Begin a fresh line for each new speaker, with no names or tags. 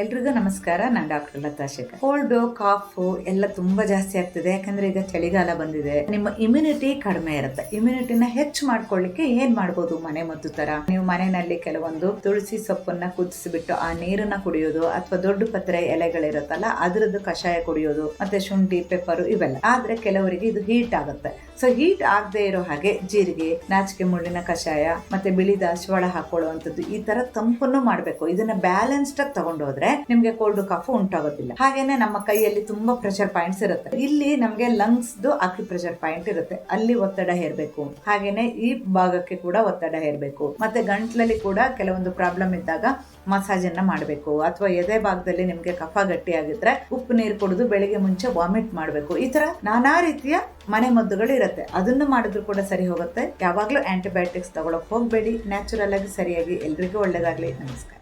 ಎಲ್ರಿಗೂ ನಮಸ್ಕಾರ, ನಾನು doctor Latha Shekhar. Cold, cough ಎಲ್ಲ ತುಂಬಾ ಜಾಸ್ತಿ ಆಗ್ತಿದೆ, ಯಾಕಂದ್ರೆ ಈಗ ಚಳಿಗಾಲ ಬಂದಿದೆ. ನಿಮ್ಮ ಇಮ್ಯುನಿಟಿ ಕಡಿಮೆ ಇರುತ್ತೆ. ಇಮ್ಯುನಿಟಿನ ಹೆಚ್ಚು ಮಾಡ್ಕೊಳ್ಳಿಕ್ಕೆ ಏನ್ ಮಾಡ್ಬೋದು ಮನೆ ಮದ್ದು ತರ? ನೀವು ಮನೆಯಲ್ಲಿ ಕೆಲವೊಂದು ತುಳಸಿ ಸೊಪ್ಪನ್ನ ಕುದಿಸಿಬಿಟ್ಟು ಆ ನೀರನ್ನ ಕುಡಿಯೋದು ಅಥವಾ ದೊಡ್ಡ ಪತ್ರೆ ಎಲೆಗಳಿರುತ್ತಲ್ಲ, ಅದರದ್ದು ಕಷಾಯ ಕುಡಿಯೋದು, ಮತ್ತೆ ಶುಂಠಿ, ಪೆಪ್ಪರು ಇವೆಲ್ಲ. ಆದ್ರೆ ಕೆಲವರಿಗೆ ಇದು ಹೀಟ್ ಆಗುತ್ತೆ. ಸೊ ಹೀಟ್ ಆಗದೆ ಇರೋ ಹಾಗೆ ಜೀರಿಗೆ, ನಾಚಿಕೆ ಮುಳ್ಳಿನ ಕಷಾಯ, ಮತ್ತೆ ಬಿಳಿ ದಾಸವಾಳ ಹಾಕೊಳ್ಳುವಂಥದ್ದು ಈ ತರ ತಂಪನ್ನು ಮಾಡಬೇಕು. ಇದನ್ನ ಬ್ಯಾಲೆನ್ಸ್ಡ್ ಆಗಿ ತಗೊಂಡು ಹೋದ್ರೆ ನಿಮ್ಗೆ ಕೋಲ್ಡ್ ಕಾಫ್ ಉಂಟಾಗೋದಿಲ್ಲ. ಹಾಗೇನೆ ನಮ್ಮ ಕೈಯಲ್ಲಿ ತುಂಬಾ ಪ್ರೆಷರ್ ಪಾಯಿಂಟ್ಸ್ ಇರುತ್ತೆ. ಇಲ್ಲಿ ನಮ್ಗೆ ಲಂಗ್ಸ್ ಅಕ್ಯು ಪ್ರೆಷರ್ ಪಾಯಿಂಟ್ ಇರುತ್ತೆ. ಅಲ್ಲಿ ಒತ್ತಡ ಹೇರ್ಬೇಕು. ಹಾಗೇನೆ ಈ ಭಾಗಕ್ಕೆ ಕೂಡ ಒತ್ತಡ ಹೇರ್ಬೇಕು. ಮತ್ತೆ ಗಂಟ್ಲಲ್ಲಿ ಕೂಡ ಕೆಲವೊಂದು ಪ್ರಾಬ್ಲಮ್ ಇದ್ದಾಗ ಮಸಾಜ್ ಅನ್ನ ಮಾಡಬೇಕು. ಅಥವಾ ಎದೆ ಭಾಗದಲ್ಲಿ ನಿಮ್ಗೆ ಕಫ ಗಟ್ಟಿ ಆಗಿದ್ರೆ ಉಪ್ಪು ನೀರು ಕುಡಿದು ಬೆಳಿಗ್ಗೆ ಮುಂಚೆ ವಾಮಿಟ್ ಮಾಡಬೇಕು. ಈ ತರ ನಾನಾ ರೀತಿಯ ಮನೆ ಮದ್ದುಗಳು ಇರುತ್ತೆ. ಅದನ್ನು ಮಾಡಿದ್ರು ಕೂಡ ಸರಿ ಹೋಗುತ್ತೆ. ಯಾವಾಗಲೂ ಆಂಟಿಬಯೋಟಿಕ್ಸ್ ತಗೊಳಕ್ ಹೋಗಬೇಡಿ. ನ್ಯಾಚುರಲ್ ಆಗಿ ಸರಿಯಾಗಿ ಎಲ್ರಿಗೂ ಒಳ್ಳೇದಾಗ್ಲಿ. ನಮಸ್ಕಾರ.